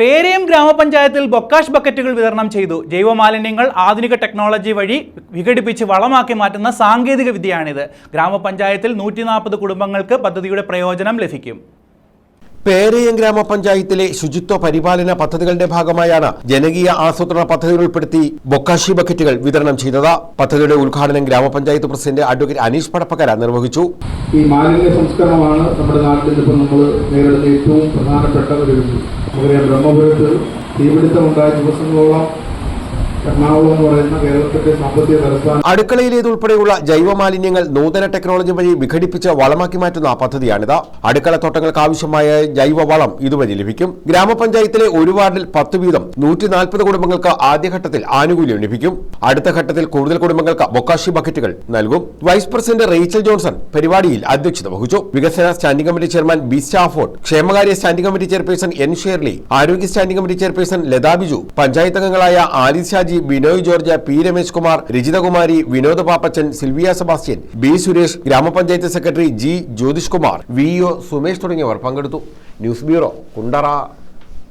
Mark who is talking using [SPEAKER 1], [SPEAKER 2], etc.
[SPEAKER 1] പേരയം ഗ്രാമപഞ്ചായത്തിൽ ബൊക്കാഷ് ബക്കറ്റുകൾ വിതരണം ചെയ്തു. ജൈവമാലിന്യങ്ങൾ ആധുനിക ടെക്നോളജി വഴി വിഘടിപ്പിച്ച് വളമാക്കി മാറ്റുന്ന സാങ്കേതിക വിദ്യയാണിത്. ഗ്രാമപഞ്ചായത്തിൽ നൂറ്റി കുടുംബങ്ങൾക്ക് പദ്ധതിയുടെ പ്രയോജനം ലഭിക്കും.
[SPEAKER 2] പേരയം ഗ്രാമപഞ്ചായത്തിലെ ശുചിത്വ പരിപാലന പദ്ധതികളുടെ ഭാഗമായാണ് ജനകീയ ആസൂത്രണ പദ്ധതികൾ ഉൾപ്പെടുത്തി ബൊക്കാഷി ബക്കറ്റുകൾ വിതരണം ചെയ്തത്. പദ്ധതിയുടെ ഉദ്ഘാടനം ഗ്രാമപഞ്ചായത്ത് പ്രസിഡന്റ് അഡ്വക്കേറ്റ് അനീഷ് പടപ്പക്കര നിർവഹിച്ചു.
[SPEAKER 3] ഈ മാലിന്യ സംസ്കരണമാണ് നമ്മുടെ നാട്ടിൽ ഇപ്പോൾ നമ്മൾ നേരിടുന്ന ഏറ്റവും പ്രധാനപ്പെട്ട ഒരു ബ്രഹ്മപുരത്ത് തീപിടുത്തമുണ്ടായ ദിവസങ്ങളോളം
[SPEAKER 2] അടുക്കളയിലേതുൾപ്പെടെയുള്ള ജൈവമാലിന്യങ്ങൾ നൂതന ടെക്നോളജി വഴി വിഘടിപ്പിച്ച് വളമാക്കി മാറ്റുന്ന പദ്ധതിയാണിത്. അടുക്കളത്തോട്ടങ്ങൾക്ക് ആവശ്യമായ ജൈവവളം ഇതുവഴി ലഭിക്കും. ഗ്രാമപഞ്ചായത്തിലെ ഒരു വാർഡിൽ പത്ത് വീതം നൂറ്റി നാൽപ്പത് കുടുംബങ്ങൾക്ക് ആദ്യഘട്ടത്തിൽ ആനുകൂല്യം ലഭിക്കും. അടുത്ത ഘട്ടത്തിൽ കൂടുതൽ കുടുംബങ്ങൾക്ക് ബൊക്കാഷി ബക്കറ്റുകൾ നൽകും. വൈസ് പ്രസിഡന്റ് റേച്ചൽ ജോൺസൺ പരിപാടിയിൽ അധ്യക്ഷത വഹിച്ചു. വികസന standing committee chairman B Stafford ക്ഷേമകാര്യ standing committee chairperson N Shirley ആരോഗ്യ standing committee chairperson Latha Biju panchayat അംഗങ്ങളായ Alice Shaji Binoy George P Ramesh Kumar Rajithakumari Vinoda Pappachan Sylvia Sebastian B Suresh ഗ്രാമപഞ്ചായത്ത് secretary G Jyothish Kumar V O Sumesh തുടങ്ങിയവർ പങ്കെടുത്തു. News bureau Kundara.